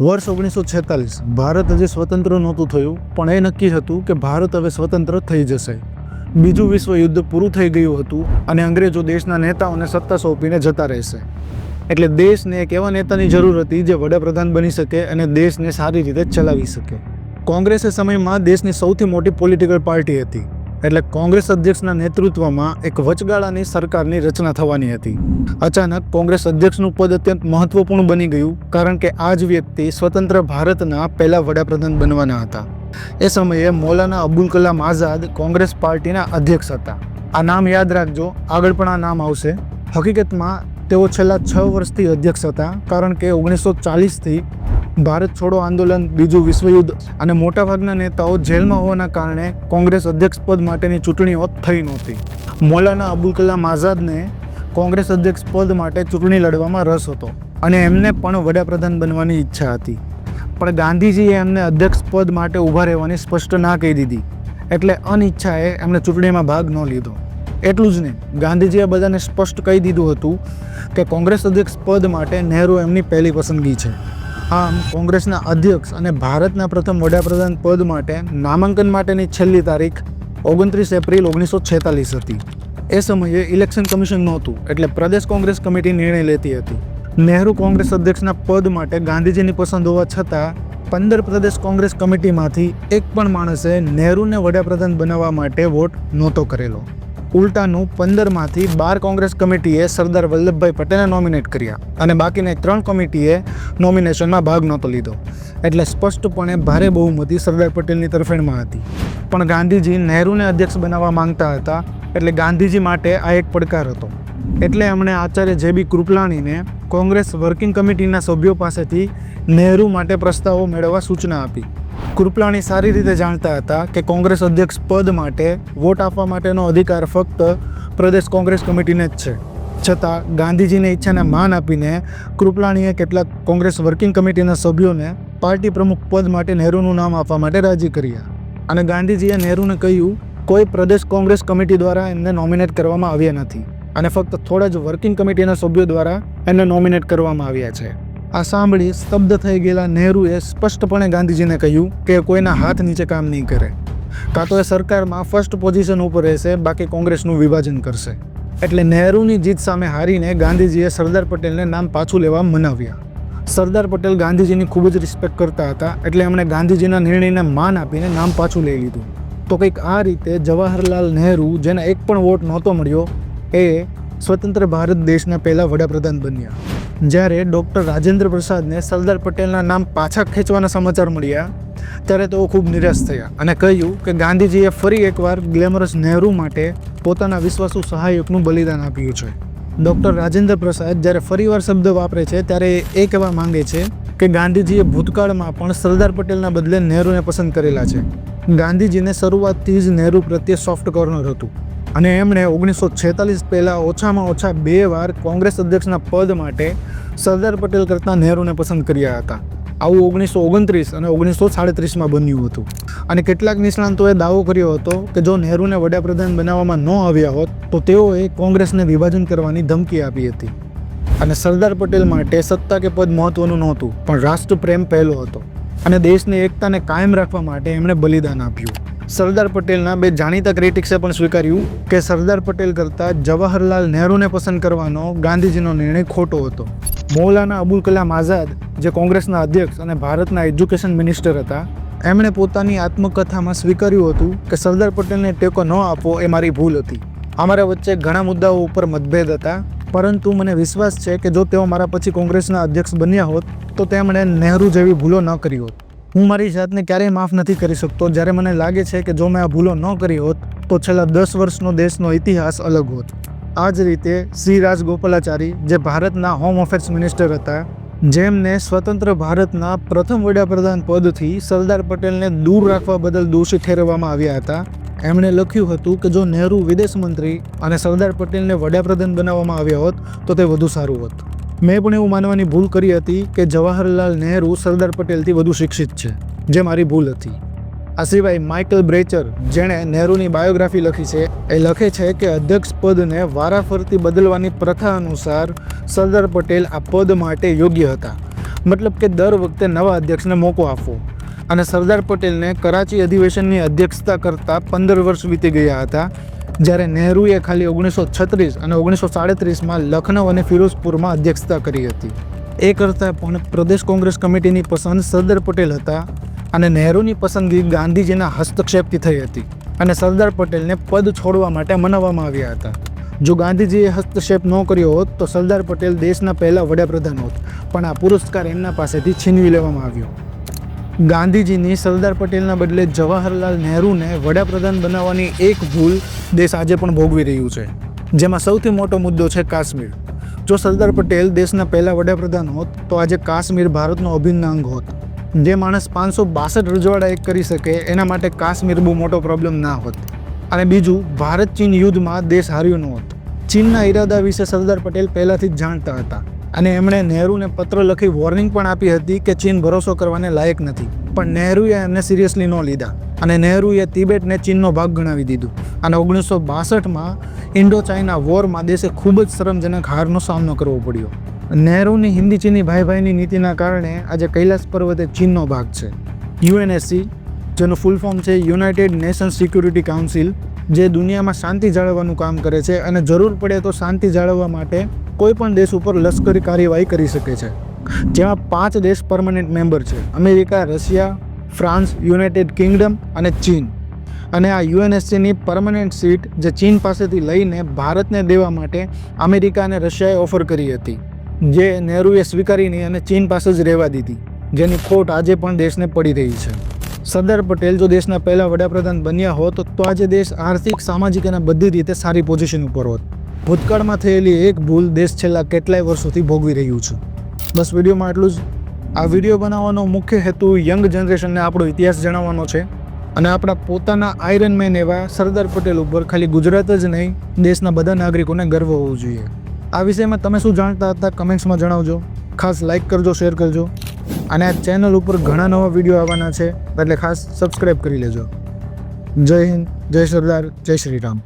વર્ષ ઓગણીસો છેતાલીસ, ભારત હજી સ્વતંત્ર નહોતું થયું, પણ એ નક્કી હતું કે ભારત હવે સ્વતંત્ર થઈ જશે. બીજું વિશ્વ યુદ્ધ પૂરું થઈ ગયું હતું અને અંગ્રેજો દેશના નેતાઓને સત્તા સોંપીને જતા રહેશે. એટલે દેશને એક એવા નેતાની જરૂર હતી જે વડાપ્રધાન બની શકે અને દેશને સારી રીતે ચલાવી શકે. કોંગ્રેસ સમયમાં દેશની સૌથી મોટી પોલિટિકલ પાર્ટી હતી. એટલે કોંગ્રેસ અધ્યક્ષના નેતૃત્વમાં એક વચગાળાની સરકારની રચના થવાની હતી. અચાનક કોંગ્રેસ અધ્યક્ષનું પદ અત્યંત મહત્વપૂર્ણ બની ગયું, કારણ કે આ જ વ્યક્તિ સ્વતંત્ર ભારતના પહેલા વડાપ્રધાન બનવાના હતા. એ સમયે મૌલાના અબુલ કલામ આઝાદ કોંગ્રેસ પાર્ટીના અધ્યક્ષ હતા. આ નામ યાદ રાખજો આગળ પણ આ નામ આવશે. હકીકતમાં તેઓ છેલ્લા છ વર્ષથી અધ્યક્ષ હતા, કારણ કે ઓગણીસો ચાલીસથી ભારત છોડો આંદોલન, બીજું વિશ્વયુદ્ધ અને મોટાભાગના નેતાઓ જેલમાં હોવાના કારણે કોંગ્રેસ અધ્યક્ષ પદ માટેની ચૂંટણીઓ થઈ નહોતી. મૌલાના અબુલ કલામ આઝાદને કોંગ્રેસ અધ્યક્ષ પદ માટે ચૂંટણી લડવામાં રસ હતો અને એમને પણ વડાપ્રધાન બનવાની ઈચ્છા હતી. પણ ગાંધીજીએ એમને અધ્યક્ષ પદ માટે ઊભા રહેવાની સ્પષ્ટ ના કહી દીધી. એટલે અનિચ્છાએ એમને ચૂંટણીમાં ભાગ ન લીધો. એટલું જ નહીં, ગાંધીજીએ બધાને સ્પષ્ટ કહી દીધું હતું કે કોંગ્રેસ અધ્યક્ષ પદ માટે નહેરુ એમની પહેલી પસંદગી છે. આમ કોંગ્રેસના અધ્યક્ષ અને ભારતના પ્રથમ વડાપ્રધાન પદ માટે નામાંકન માટેની છેલ્લી તારીખ ઓગણત્રીસ એપ્રિલ ઓગણીસો છેતાલીસ હતી. એ સમયે ઇલેક્શન કમિશન નહોતું, એટલે પ્રદેશ કોંગ્રેસ કમિટી નિર્ણય લેતી હતી. નહેરુ કોંગ્રેસ અધ્યક્ષના પદ માટે ગાંધીજીની પસંદ હોવા છતાં, પંદર પ્રદેશ કોંગ્રેસ કમિટીમાંથી એક પણ માણસે નહેરુને વડાપ્રધાન બનાવવા માટે વોટ નહોતો કરેલો. ઉલટાનું પંદરમાંથી બાર કોંગ્રેસ કમિટીએ સરદાર વલ્લભભાઈ પટેલને નોમિનેટ કર્યા અને બાકીની ત્રણ કમિટીએ નોમિનેશનમાં ભાગ નહોતો લીધો. એટલે સ્પષ્ટપણે ભારે બહુમતી સરદાર પટેલની તરફેણમાં હતી. પણ ગાંધીજી નહેરુને અધ્યક્ષ બનાવવા માંગતા હતા એટલે ગાંધીજી માટે આ એક પડકાર હતો. એટલે એમણે આચાર્ય જે બી કૃપલાણીને કોંગ્રેસ વર્કિંગ કમિટીના સભ્યો પાસેથી નહેરુ માટે પ્રસ્તાવો મેળવવા સૂચના આપી. કૃપલાણી સારી રીતે જાણતા હતા કે કોંગ્રેસ અધ્યક્ષ પદ માટે વોટ આપવા માટેનો અધિકાર ફક્ત પ્રદેશ કોંગ્રેસ કમિટીને જ છે. છતાં ગાંધીજીની ઈચ્છાને માન આપીને કૃપલાણીએ કેટલાક કોંગ્રેસ વર્કિંગ કમિટીના સભ્યોને પાર્ટી પ્રમુખ પદ માટે નહેરુનું નામ આપવા માટે રાજી કર્યા. અને ગાંધીજીએ નહેરુને કહ્યું, કોઈ પ્રદેશ કોંગ્રેસ કમિટી દ્વારા એમને નોમિનેટ કરવામાં આવ્યા નથી. અને ફક્ત થોડા જ વર્કિંગ કમિટીના સભ્યો દ્વારા એમને નોમિનેટ કરવામાં આવ્યા છે. આ સાંભળી સ્તબ્ધ થઈ ગયેલા નહેરુએ સ્પષ્ટપણે ગાંધીજીને કહ્યું કે કોઈના હાથ નીચે કામ નહીં કરે. કાં તો એ સરકારમાં ફર્સ્ટ પોઝિશન ઉપર રહેશે, બાકી કોંગ્રેસનું વિભાજન કરશે. એટલે નહેરુની જીત સામે હારીને ગાંધીજીએ સરદાર પટેલને નામ પાછું લેવા મનાવ્યા. સરદાર પટેલ ગાંધીજીની ખૂબ જ રિસ્પેક્ટ કરતા હતા, એટલે એમણે ગાંધીજીના નિર્ણયને માન આપીને નામ પાછું લઈ લીધું. તો કંઈક આ રીતે જવાહરલાલ નહેરુ, જેને એક પણ વોટ નહોતો મળ્યો, એ સ્વતંત્ર ભારત દેશના પહેલા વડાપ્રધાન બન્યા. જ્યારે ડૉક્ટર રાજેન્દ્ર પ્રસાદને સરદાર પટેલના નામ પાછા ખેંચવાના સમાચાર મળ્યા, ત્યારે તેઓ ખૂબ નિરાશ થયા અને કહ્યું કે ગાંધીજીએ ફરી એકવાર ગ્લેમરસ નહેરુ માટે પોતાના વિશ્વાસુ સહાયકનું બલિદાન આપ્યું છે. ડૉક્ટર રાજેન્દ્ર પ્રસાદ જ્યારે ફરીવાર શબ્દ વાપરે છે, ત્યારે એ કહેવા માંગે છે કે ગાંધીજીએ ભૂતકાળમાં પણ સરદાર પટેલના બદલે નહેરુને પસંદ કરેલા છે. ગાંધીજીને શરૂઆતથી જ નહેરુ પ્રત્યે સોફ્ટ કોર્નર હતું. અને એમણે ઓગણીસો છેતાલીસ પહેલાં ઓછામાં ઓછા બે વાર કોંગ્રેસ અધ્યક્ષના પદ માટે સરદાર પટેલ કરતાં નહેરુને પસંદ કર્યા હતા. આવું ઓગણીસો ઓગણત્રીસ અને ઓગણીસો સાડત્રીસમાં બન્યું હતું. અને કેટલાક નિષ્ણાંતોએ દાવો કર્યો હતો કે જો નહેરુને વડાપ્રધાન બનાવવામાં ન આવ્યા હોત, તો તેઓએ કોંગ્રેસને વિભાજન કરવાની ધમકી આપી હતી. અને સરદાર પટેલ માટે સત્તા કે પદ મહત્વનું નહોતું, પણ રાષ્ટ્રપ્રેમ પહેલો હતો. અને દેશની એકતાને કાયમ રાખવા માટે એમણે બલિદાન આપ્યું. સરદાર પટેલના બે જાણીતા ક્રિટિક્સે પણ સ્વીકાર્યું કે સરદાર પટેલ કરતાં જવાહરલાલ નહેરુને પસંદ કરવાનો ગાંધીજીનો નિર્ણય ખોટો હતો. મૌલાના અબુલ કલામ આઝાદ, જે કોંગ્રેસના અધ્યક્ષ અને ભારતના એજ્યુકેશન મિનિસ્ટર હતા, એમણે પોતાની આત્મકથામાં સ્વીકાર્યું હતું કે સરદાર પટેલને ટેકો ન આપવો એ મારી ભૂલ હતી. અમારા વચ્ચે ઘણા મુદ્દાઓ ઉપર મતભેદ હતા, પરંતુ મને વિશ્વાસ છે કે જો તેઓ મારા પછી કોંગ્રેસના અધ્યક્ષ બન્યા હોત, તો તેમણે નહેરુ જેવી ભૂલો ન કરી હોત. હું મારી જાતને ક્યારેય માફ નથી કરી શકતો. જ્યારે મને લાગે છે કે જો મેં આ ભૂલો ન કરી હોત, તો છેલ્લા દસ વર્ષનો દેશનો ઇતિહાસ અલગ હોત. આ જ રીતે શ્રી રાજગોપાલાચારી, જે ભારતના હોમ અફેર્સ મિનિસ્ટર હતા, જેમને સ્વતંત્ર ભારતના પ્રથમ વડાપ્રધાન પદથી સરદાર પટેલને દૂર રાખવા બદલ દોષી ઠેરવવામાં આવ્યા હતા, એમણે લખ્યું હતું કે જો નહેરુ વિદેશ મંત્રી અને સરદાર પટેલને વડાપ્રધાન બનાવવામાં આવ્યા હોત, તો તે વધુ સારું હોત. મેં પણ એવું માનવાની ભૂલ કરી હતી કે જવાહરલાલ નહેરુ સરદાર પટેલથી વધુ શિક્ષિત છે, જે મારી ભૂલ હતી. આ સિવાય માઇકલ બ્રેચર, જેણે નહેરુની બાયોગ્રાફી લખી છે, એ લખે છે કે અધ્યક્ષ પદને વારાફરતી બદલવાની પ્રથા અનુસાર સરદાર પટેલ આ પદ માટે યોગ્ય હતા. મતલબ કે દર વખતે નવા અધ્યક્ષને મોકો આપવો. અને સરદાર પટેલને કરાચી અધિવેશનની અધ્યક્ષતા કરતાં પંદર વર્ષ વીતી ગયા હતા જ્યારે નહેરુએ ખાલી ઓગણીસો છત્રીસ અને ઓગણીસો સાડત્રીસમાં લખનૌ અને ફિરોઝપુરમાં અધ્યક્ષતા કરી હતી. એ કરતાં પણ પ્રદેશ કોંગ્રેસ કમિટીની પસંદ સરદાર પટેલ હતા અને નહેરુની પસંદગી ગાંધીજીના હસ્તક્ષેપથી થઈ હતી અને સરદાર પટેલને પદ છોડવા માટે મનાવવામાં આવ્યા હતા. જો ગાંધીજીએ હસ્તક્ષેપ ન કર્યો હોત તો સરદાર પટેલ દેશના પહેલા વડાપ્રધાન હોત, પણ આ પુરસ્કાર એમના પાસેથી છીનવી લેવામાં આવ્યો. ગાંધીજીની સરદાર પટેલના બદલે જવાહરલાલ નહેરુને વડાપ્રધાન બનાવવાની એક ભૂલ દેશ આજે પણ ભોગવી રહ્યું છે. જેમાં સૌથી મોટો મુદ્દો છે કાશ્મીર. જો સરદાર પટેલ દેશના પહેલા વડાપ્રધાન હોત, તો આજે કાશ્મીર ભારતનો અભિન્ન અંગ હોત. જે માણસ પાંચસો બાસઠ રજવાડા એક કરી શકે, એના માટે કાશ્મીર બહુ મોટો પ્રોબ્લેમ ના હોત. અને બીજું, ભારત ચીન યુદ્ધમાં દેશ હાર્યો ન હોત. ચીનના ઈરાદા વિશે સરદાર પટેલ પહેલાંથી જ જાણતા હતા. અને એમણે નહેરુને પત્ર લખી વોર્નિંગ પણ આપી હતી કે ચીન ભરોસો કરવાને લાયક નથી. પણ નહેરુએ એમને સિરિયસલી ન લીધા અને નહેરુએ તિબેટને ચીનનો ભાગ ગણાવી દીધું. અને ઓગણીસો બાસઠમાં ઇન્ડો ચાઇના વોરમાં દેશે ખૂબ જ શરમજનક હારનો સામનો કરવો પડ્યો. નહેરુની હિન્દી ચીની ભાઈ ભાઈની નીતિના કારણે આજે કૈલાસ પર્વતે ચીનનો ભાગ છે. યુએનએસસી, જેનું ફૂલ ફોર્મ છે યુનાઇટેડ નેશન સિક્યુરિટી કાઉન્સિલ જે દુનિયામાં શાંતિ જાળવવાનું કામ કરે છે અને જરૂર પડે તો શાંતિ જાળવવા માટે કોઈ પણ દેશ ઉપર લશ્કરી કાર્યવાહી કરી શકે છે. જેમાં પાંચ દેશ પરમનન્ટ મેમ્બર છે. America, Russia, France, United Kingdom અને ચીન. અને આ યુએનએસસીની પરમનન્ટ સીટ જે ચીન પાસેથી લઈને ભારતને દેવા માટે અમેરિકા અને રશિયાએ ઓફર કરી હતી. જે નહેરુએ સ્વીકારી નહીં અને ચીન પાસે જ રહેવા દીધી. જેની ખોટ આજે પણ દેશને પડી રહી છે. સરદાર પટેલ જો દેશના પહેલા વડાપ્રધાન બન્યા હોત, તો આજે દેશ આર્થિક, સામાજિક અને બધી રીતે સારી પોઝિશન ઉપર હોત. ભૂતકાળમાં થયેલી એક ભૂલ દેશ છેલ્લા કેટલાય વર્ષોથી ભોગવી રહ્યું છે. બસ વિડીયોમાં એટલું જ. આ વીડિયો બનાવવાનો મુખ્ય હેતુ યંગ જનરેશનને આપણો ઇતિહાસ જણાવવાનો છે. અને આપણા પોતાના આયરન મેન એવા સરદાર પટેલ ઉપર ખાલી ગુજરાત જ નહીં, દેશના બધા નાગરિકોને ગર્વ હોવું જોઈએ. આ વિષયમાં તમે શું જાણતા હતા, કમેન્ટ્સમાં જણાવજો. ખાસ લાઇક કરજો શેર કરજો. અને આ ચેનલ ઉપર ઘણા નવા વીડિયો આવવાના છે, એટલે ખાસ સબસ્ક્રાઈબ કરી લેજો. જય હિન્દ, જય સરદાર, જય શ્રી રામ.